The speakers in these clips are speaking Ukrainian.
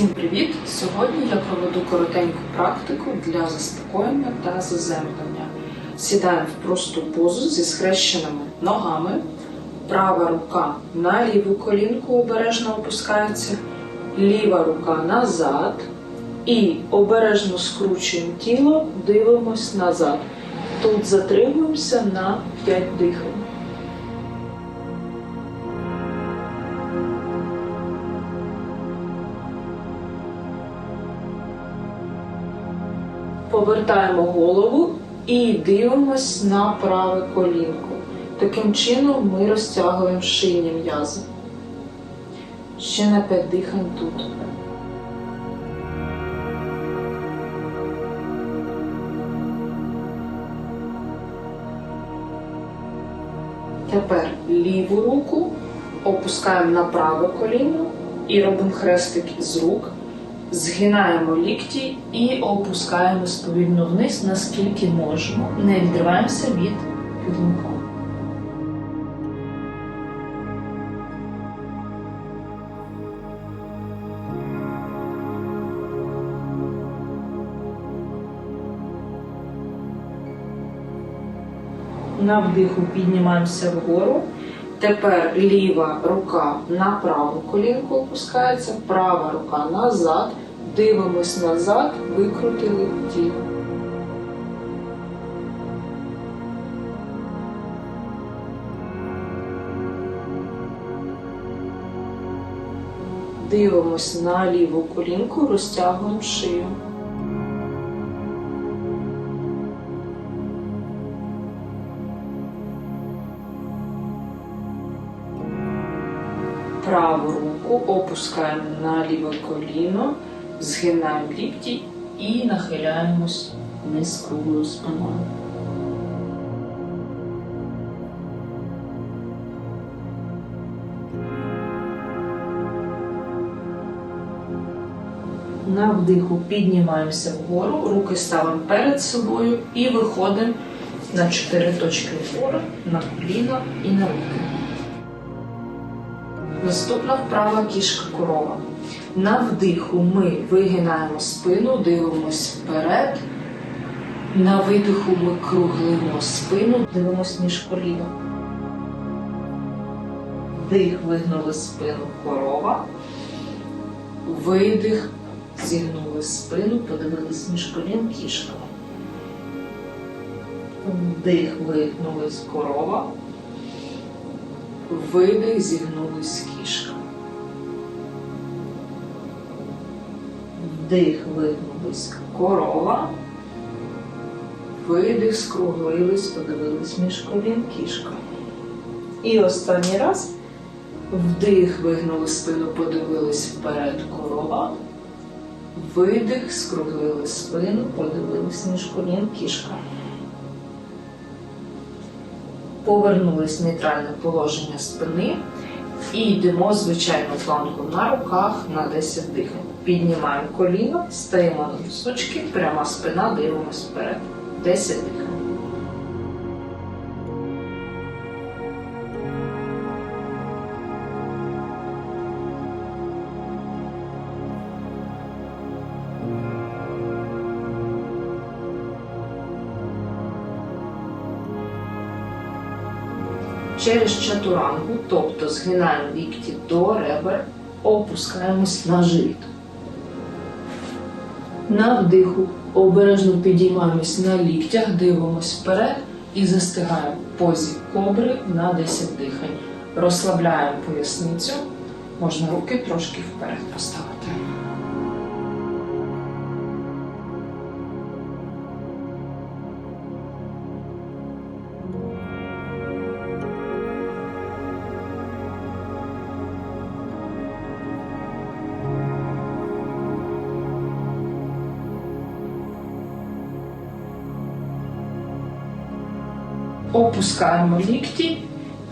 Всім привіт! Сьогодні я проведу коротеньку практику для заспокоєння та заземлення. Сідаємо в просту позу зі схрещеними ногами. Права рука на ліву колінку обережно опускається, ліва рука назад. І обережно скручуємо тіло, дивимось назад. Тут затримуємося на 5 дихань. Повертаємо голову і дивимось на праве колінко. Таким чином ми розтягуємо шийні м'язи. Ще на 5 дихань тут. Тепер ліву руку опускаємо на праве коліно і робимо хрестик з рук. Згинаємо лікті і опускаємось повільно вниз, наскільки можемо. Не відриваємося від підлунка. На вдиху піднімаємося вгору. Тепер ліва рука на праву колінку опускається, права рука назад. Дивимось назад, викрутили тіло. Дивимось на ліву колінку, розтягуємо шию. Праву руку опускаємо на ліве коліно, згинаємо лікті і нахиляємось вниз круглою спиною. На вдиху піднімаємося вгору, руки ставимо перед собою і виходимо на чотири точки опори, на коліно і на руки. Наступна вправа кішка корова. На вдиху ми вигинаємо спину, дивимось вперед. На видиху ми круглимо спину, дивимось між коліна. Вдих, вигнули спину корова. Видих, зігнули спину, подивились між колін кішка. Вдих, вигнулись корова. Видих, зігнулись кішка. Вдих, вигнулись корова. Видих, скруглились, подивились між колін кішка. І останній раз. Вдих, вигнули спину, подивились вперед корова. Видих, скруглили спину, подивились між колін кішка. Повернулись в нейтральне положення спини і йдемо звичайну планку на руках на 10 дихань. Піднімаємо коліно, стаємо на носочки, пряма спина, дивимося вперед. 10 дихань. Через чатурангу, тобто згинаємо лікті до ребер, опускаємось на живіт. На вдиху обережно підіймаємось на ліктях, дивимось вперед і застигаємо в позі кобри на 10 дихань. Розслабляємо поясницю, можна руки трошки вперед поставити. Опускаємо лікті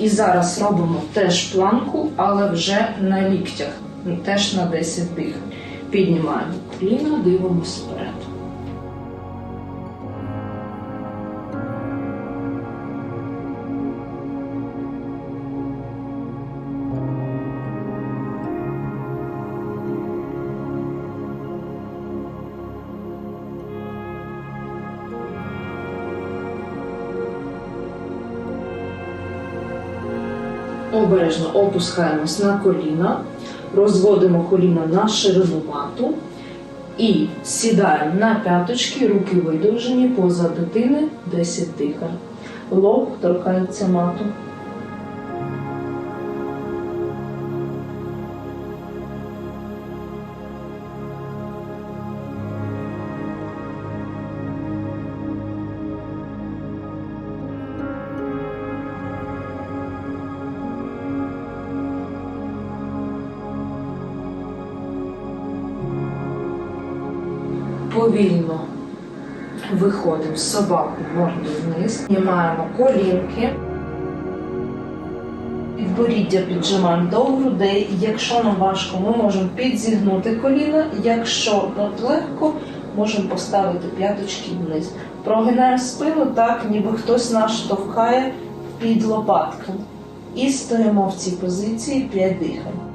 і зараз робимо теж планку, але вже на ліктях, теж на 10 дих. Піднімаємо коліна, дивимося вперед. Обережно опускаємось на коліна, розводимо коліна на ширину мату і сідаємо на п'яточки, руки видовжені поза дитини 10 дихань. Лоб торкається мату. Повільно виходимо з собаку морду вниз, знімаємо колінки. Підборіддя піджимаємо до грудей. Якщо нам важко, ми можемо підзігнути коліна. Якщо от легко, можемо поставити п'яточки вниз. Прогинаємо спину так, ніби хтось нас штовхає під лопатку. І стоїмо в цій позиції 5 дихань.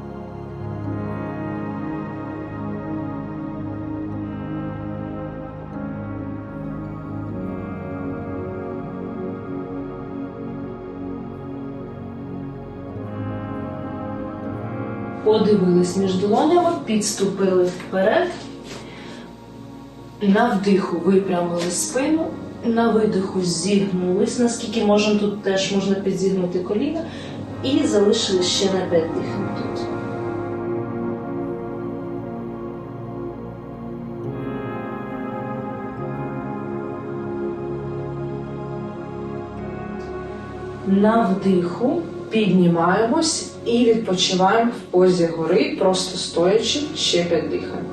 Подивились між долонями, підступили вперед. На вдиху випрямили спину, на видиху зігнулись, наскільки можемо, тут теж можна підзігнути коліна. І залишили ще на 5 дихань тут. На вдиху піднімаємось і відпочиваємо в позі гори, просто стоячи ще 5 дихань.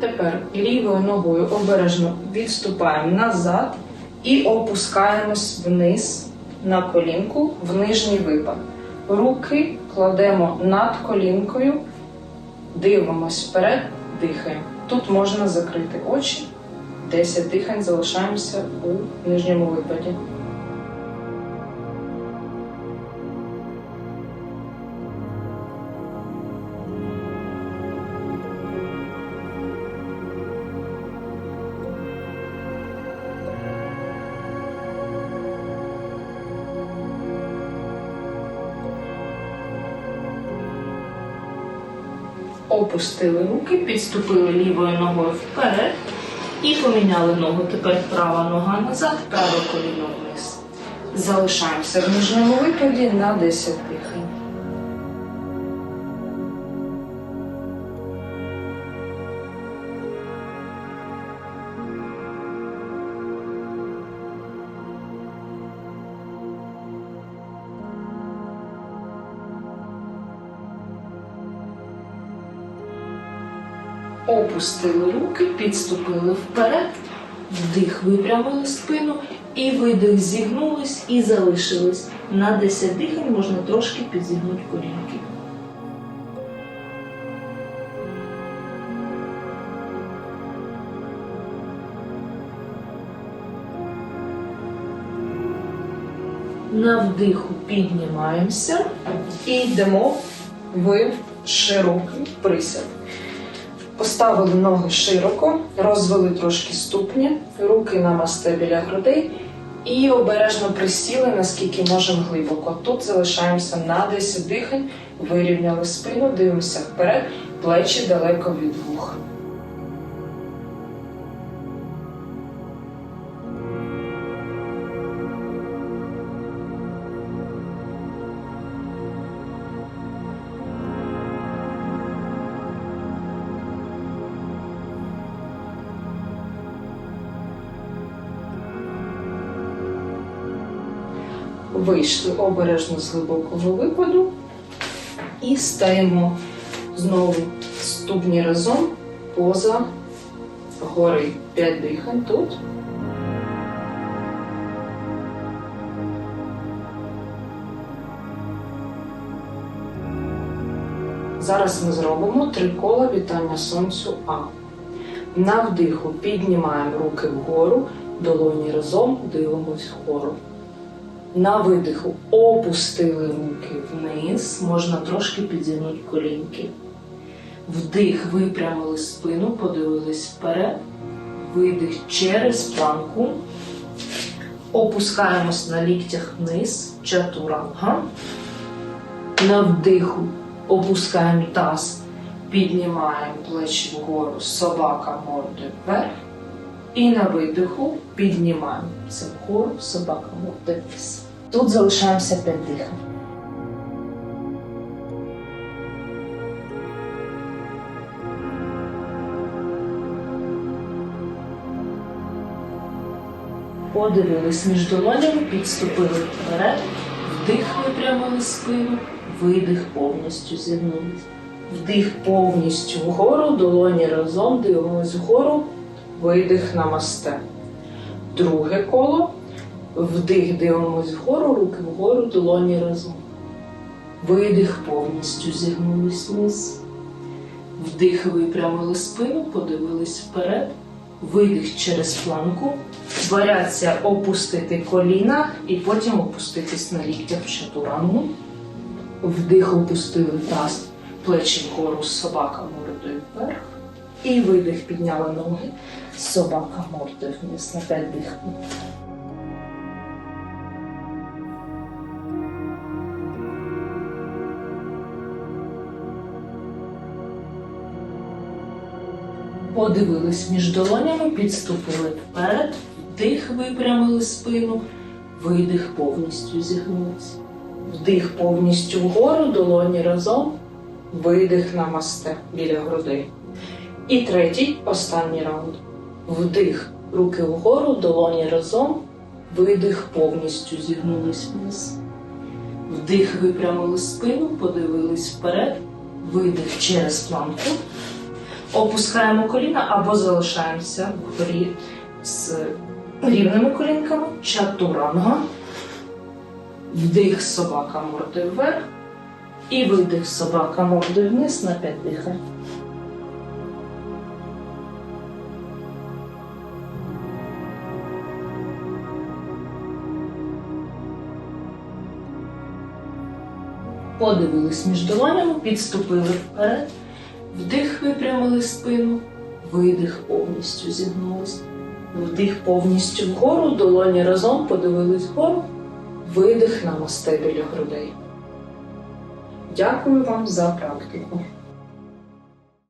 Тепер лівою ногою обережно відступаємо назад і опускаємось вниз на колінку в нижній випад. Руки кладемо над колінкою, дивимось вперед, дихаємо. Тут можна закрити очі. 10 дихань залишаємося у нижньому випаді. Опустили руки, підступили лівою ногою вперед і поміняли ногу. Тепер права нога назад, праве коліно вниз. Залишаємося в нижньому випаді на 10 дихань. Опустили руки, підступили вперед, вдих, випрямили спину і видих, зігнулись і залишились. На 10 дихань можна трошки підзігнути колінки. На вдиху піднімаємося і йдемо в широкий присяд. Поставили ноги широко, розвели трошки ступні, руки намасте біля грудей і обережно присіли, наскільки можемо глибоко. Тут залишаємося на 10 дихань, вирівняли спину, дивимося вперед, плечі далеко від вух. Вийшли обережно з глибокого випаду і стаємо знову ступні разом поза гори. П'ять дихань тут. Зараз ми зробимо три кола вітання сонцю А. На вдиху піднімаємо руки вгору, долоні разом, дивимось вгору. На видиху опустили руки вниз, можна трошки підзігнути колінки. Вдих, випрямили спину, подивились вперед. Видих через планку. Опускаємось на ліктях вниз. Чатуранга. На вдиху опускаємо таз, піднімаємо плечі вгору, собака мордою вверх. І на видиху піднімаємо це вгору, собака вниз. Тут залишаємося 5 дихань. Подивились між долонями, підступили вперед, вдих випрямили спину, видих повністю зігнулись. Вдих повністю вгору, долоні разом, дивимось вгору, видих намасте. Друге коло. Вдих дивимось вгору, руки вгору, долоні разом. Видих повністю зігнулись вниз. Вдих випрямили спину, подивились вперед. Видих через планку. Варіація опустити коліна і потім опуститись на ліктях в чатурангу. Вдих опустили таз, плечі вгору, собака мордою вверх. І видих підняли ноги, собака мордою вниз на 5 дихань. Подивились між долонями, підступили вперед, вдих випрямили спину, видих повністю зігнулись. Вдих повністю вгору, долоні разом, видих намасте біля грудей. І третій, останній раунд. Вдих, руки вгору, долоні разом, видих повністю зігнулись вниз. Вдих випрямили спину, подивились вперед, видих через планку. Опускаємо коліна або залишаємося вгорі з рівними колінками. Чатуранга. Вдих собака мордою вверх. І видих собака мордою вниз на 5 дихань. Подивились між долонями, підступили вперед. Вдих випрямили спину, видих повністю зігнулись. Вдих повністю вгору, долоні разом подивились вгору, видих намасте біля грудей. Дякую вам за практику.